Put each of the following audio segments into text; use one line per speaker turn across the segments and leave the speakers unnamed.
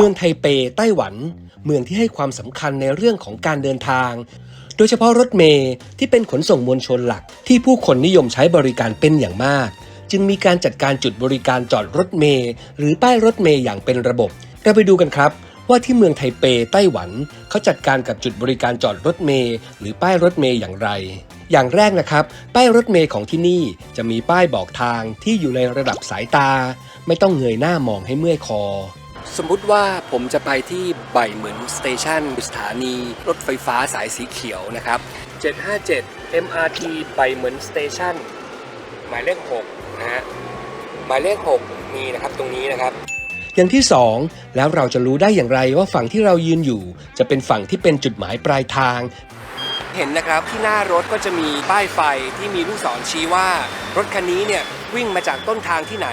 เมืองไทเปไต้หวัน เมืองที่ให้ความสำคัญในเรื่องของการเดินทาง โดยเฉพาะรถเมล์ที่เป็นขนส่งมวลชนหลัก ที่ผู้คนนิยมใช้บริการเป็นอย่างมาก จึงมีการจัดการจุดบริการจอดรถเมล์หรือป้ายรถเมล์อย่างเป็นระบบ เราไปดูกันครับว่าที่เมืองไทเปไต้หวันเขาจัดการกับจุดบริการจอดรถเมล์หรือป้ายรถเมล์อย่างไร อย่างแรกนะครับ ป้ายรถเมล์ของที่นี่จะมีป้ายบอกทางที่อยู่ในระดับสายตา ไม่ต้องเงยหน้ามองให้เมื่อยคอ สมมุติว่าผมจะไปที่ไบเหมือนสเตชันสถานี รถไฟฟ้าสายสีเขียวนะครับ 757 MRT ไบเหมือนสเตชันหมายเลข6นะฮะหมายเลข 6 มีนะครับตรงนี้นะครับ อย่างที่ 2 แล้วเราจะรู้ได้อย่างไรว่าฝั่งที่เรายืนอยู่ จะเป็นฝั่งที่เป็นจุดหมายปลายทาง เห็นนะครับที่หน้ารถก็จะมีป้ายไฟที่มีลูกศรชี้ว่ารถคันนี้เนี่ยวิ่งมาจากต้นทางที่ไหน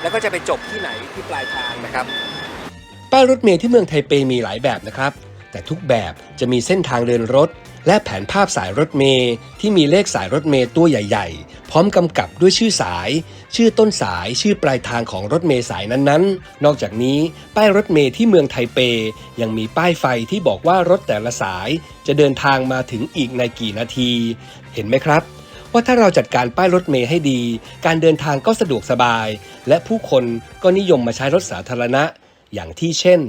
แล้วก็จะไปจบที่ไหนที่ปลายทางนะครับ ป้ายรถเมล์ที่เมืองไทเปมีหลายแบบนะครับ แต่ทุกแบบจะมีเส้นทางเดินรถ และแผนภาพสายรถเมล์ที่มีเลขสายรถเมล์ตัวใหญ่ๆ พร้อมกำกับด้วยชื่อสาย ชื่อต้นสายชื่อปลายทางของรถเมล์สายนั้นๆ นอกจากนี้ป้ายรถเมล์ที่เมืองไทเป ยังมีป้ายไฟที่บอกว่ารถแต่ละสาย จะเดินทางมาถึงอีกในกี่นาที เห็นไหมครับว่าถ้าเราจัดการป้ายรถเมล์ให้ดี การเดินทางก็สะดวกสบาย และผู้คนก็นิยมมาใช้รถสาธารณะ อย่างที่เช่น